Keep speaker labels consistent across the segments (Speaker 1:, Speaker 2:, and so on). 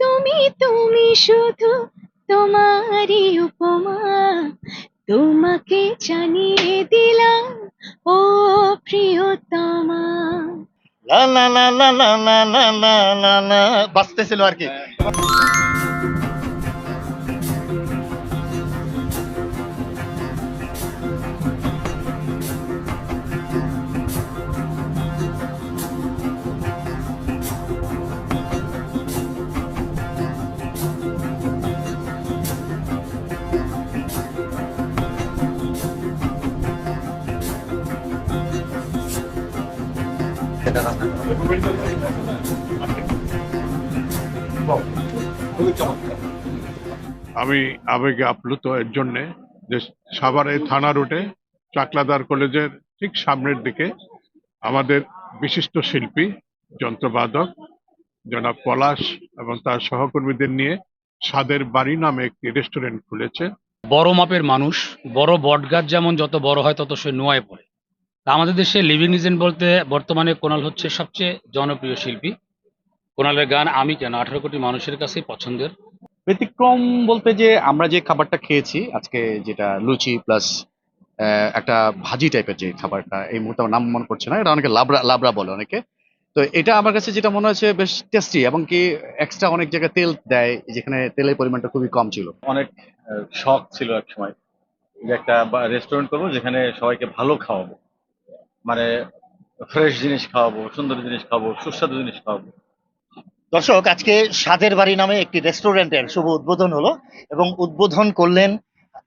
Speaker 1: তুমি তুমি শুধু তোমারই উপমা তোমাকে জানিয়ে দিলাম ও প্রিয়তমা
Speaker 2: না না না না না না না না না লা বাজতেছিল আর কি
Speaker 3: আমি আবেগে আপ্লুত এর জন্যে যে সাভারের থানা রুটে চাকলাদার কলেজের ঠিক সামনের দিকে আমাদের বিশিষ্ট শিল্পী যন্ত্রবাদক জনাব পলাশ এবং তার সহকর্মীদের নিয়ে স্বাদের বাড়ি নামে একটি রেস্টুরেন্ট খুলেছে।
Speaker 4: বড় মাপের মানুষ বড় বটগাছ যেমন যত বড় হয় তত সে নোয়ায় পড়ে। আমাদের দেশে লিভিং লিজেন্ড বলতে বর্তমানে কোনাল হচ্ছে সবচেয়ে জনপ্রিয় শিল্পী। কোনালের গান আমি কেন? আঠারো কোটি মানুষের কাছেই পছন্দের।
Speaker 5: ব্যতিক্রম বলতে যে আমরা যে খাবারটা খেয়েছি আজকে যেটা লুচি প্লাস একটা ভাজি টাইপের যে খাবারটা এই মুহূর্তে আমার নাম মনে করছে না এটা অনেকে লাবড়া লাবড়া বলে অনেকে। তো এটা আমার কাছে যেটা মনে হচ্ছে বেশ টেস্টি এবং কি এক্সট্রা অনেক জায়গায় তেল দেয় যেখানে তেলের পরিমাণটা খুবই কম ছিল।
Speaker 6: অনেক শখ ছিল এক সময় যে একটা রেস্টুরেন্ট করব যেখানে সবাইকে ভালো খাওয়াবো। মানে ফ্রেশ জিনিস খাওয়াবো সুন্দর জিনিস খাওয়াবো সুস্বাদু জিনিস খাওয়াবো।
Speaker 2: দর্শক আজকে স্বাদের বাড়ি নামে একটি রেস্টুরেন্টের শুভ উদ্বোধন হলো এবং উদ্বোধন করলেন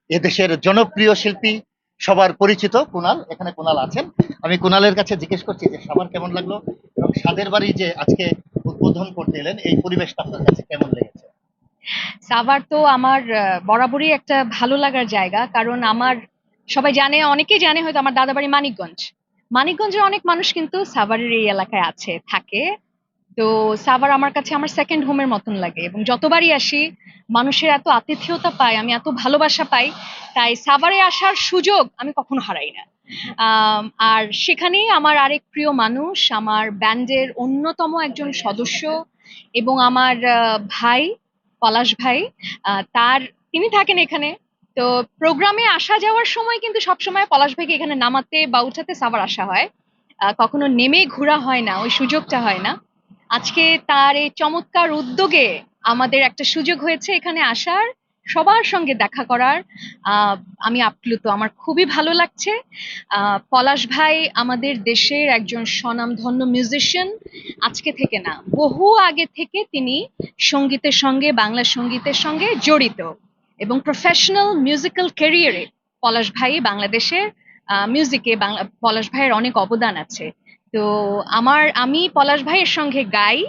Speaker 2: এদেশের জনপ্রিয় শিল্পী সবার পরিচিত কুনাল। এখানে কুনাল আছেন। আমি কুনালের কাছে জিজ্ঞেস করছি যে সবার কেমন লাগল এবং স্বাদের বাড়ি যে আজকে উদ্বোধন করতে এলেন এই পরিবেশটা আপনার কাছে কেমন লেগেছে?
Speaker 1: সাভার তো আমার আহ, বরাবরই একটা ভালো লাগার জায়গা। কারণ আমার সবাই জানে অনেকেই জানে হয়তো আমার দাদা বাড়ি মানিকগঞ্জ। মানিকগঞ্জের অনেক মানুষ কিন্তু সাভারের এই এলাকায় আছে, থাকে। তো সাভার আমার কাছে আমার সেকেন্ড হোমের মতন লাগে এবং যতবারই আসি, মানুষের এত আতিথেয়তা পাই, আমি এত ভালোবাসা পাই, তাই সাভারে আসার সুযোগ আমি কখনো হারাই না। আর সেখানেই আমার আরেক প্রিয় মানুষ, আমার ব্যান্ডের অন্যতম একজন সদস্য এবং আমার ভাই, পলাশ ভাই তার, তিনি থাকেন এখানে। তো প্রোগ্রামে আসা যাওয়ার সময় কিন্তু সবসময় পলাশ ভাইকে এখানে নামাতে বা উঠাতে সাবার আসা হয়। কখনো নেমে ঘোরা হয় না, ওই সুযোগটা হয় না। আজকে তার এই চমৎকার উদ্যোগে আমাদের একটা সুযোগ হয়েছে এখানে আসার, সবার সঙ্গে দেখা করার। আমি আপ্লুত, আমার খুবই ভালো লাগছে। পলাশ ভাই আমাদের দেশের একজন স্বনামধন্য মিউজিশিয়ান আজকে থেকে না, বহু আগে থেকে তিনি সঙ্গীতের সঙ্গে, বাংলা সঙ্গীতের সঙ্গে জড়িত। এবং প্রফেশনাল মিউজিক্যাল ক্যারিয়ারে পলাশ ভাই বাংলাদেশের মিউজিকে বাংলা পলাশ ভাইয়ের অনেক অবদান আছে। তো আমার আমি পলাশ ভাইয়ের সঙ্গে গাই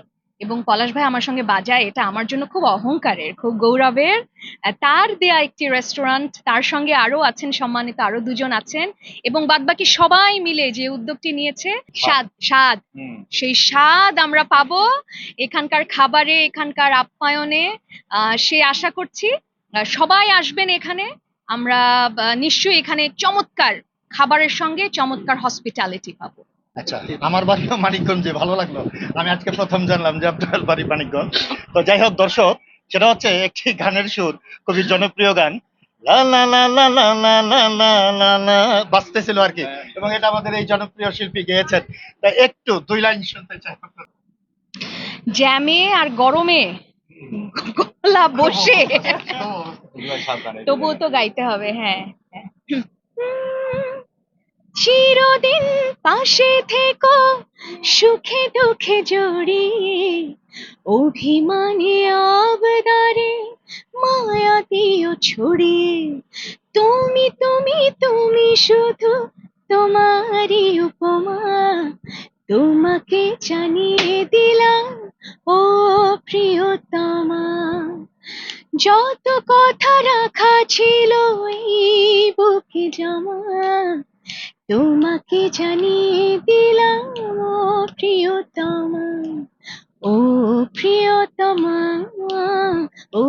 Speaker 1: এবং পলাশ ভাই আমার সঙ্গে বাজায় এটা আমার জন্য খুব অহংকারের খুব গৌরবের। তার দেয়া একটি রেস্টুরেন্ট তার সঙ্গে আরও আছেন সম্মানিত আরও দুজন আছেন এবং বাদবাকি সবাই মিলে যে উদ্যোগটি নিয়েছে স্বাদ স্বাদ। সেই স্বাদ আমরা পাবো এখানকার খাবারে এখানকার আপ্যায়নে। আহ, সে আশা করছি সবাই আসবেন এখানে আমরা নিশ্চয়ই এখানে চমৎকার খাবারের সঙ্গে চমৎকার হসপিটালিটি পাবো
Speaker 2: আচ্ছা আমার বাড়িও মানিকগঞ্জে ভালো লাগল আমি আজকে প্রথম জানলাম যে আপনার বাড়ি মানিকগঞ্জ তো যাই হোক দর্শক সেটা হচ্ছে একটি গানের সুর খুবই জনপ্রিয় গান বাঁচতেছিল আর কি এবং এটা আমাদের এই জনপ্রিয় শিল্পী গেয়েছেন তা একটু দুই লাইন শুনতে চাই
Speaker 1: জ্যামে আর গরমে গলা বসে। তবুও তো গাইতে হবে হ্যাঁ। চিরদিন পাশে থেকো, সুখে দুঃখে জড়িয়ে, অভিমানে আবদারে মায়া দিও ছড়িয়ে। তুমি তুমি তুমি শুধু তোমারই উপমা, তোমাকে জানিয়ে দিলাম, ও প্রিয়তমা যত কথা রাখা ছিল এই বুকে জমা তোমাকে জানিয়ে দিলাম ও প্রিয়তমা ও প্রিয়তমা ও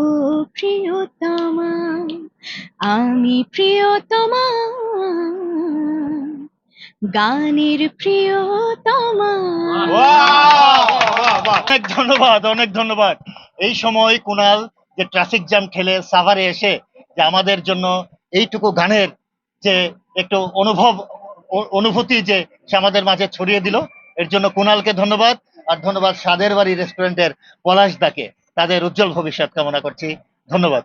Speaker 1: প্রিয়তমা আমি প্রিয়তমা গানের প্রিয়তমা
Speaker 2: অনেক ধন্যবাদ অনেক ধন্যবাদ এই সময় কুনাল যে ট্রাফিক জ্যাম খেলে সাভারে এসে যে আমাদের জন্য এইটুকু গানের যে একটু অনুভব অনুভূতি যে সে আমাদের মাঝে ছড়িয়ে দিল, এর জন্য কুনালকে ধন্যবাদ আর ধন্যবাদ সাদের বাড়ি রেস্টুরেন্টের পলাশ দাকে তাদের উজ্জ্বল ভবিষ্যৎ কামনা করছি। ধন্যবাদ।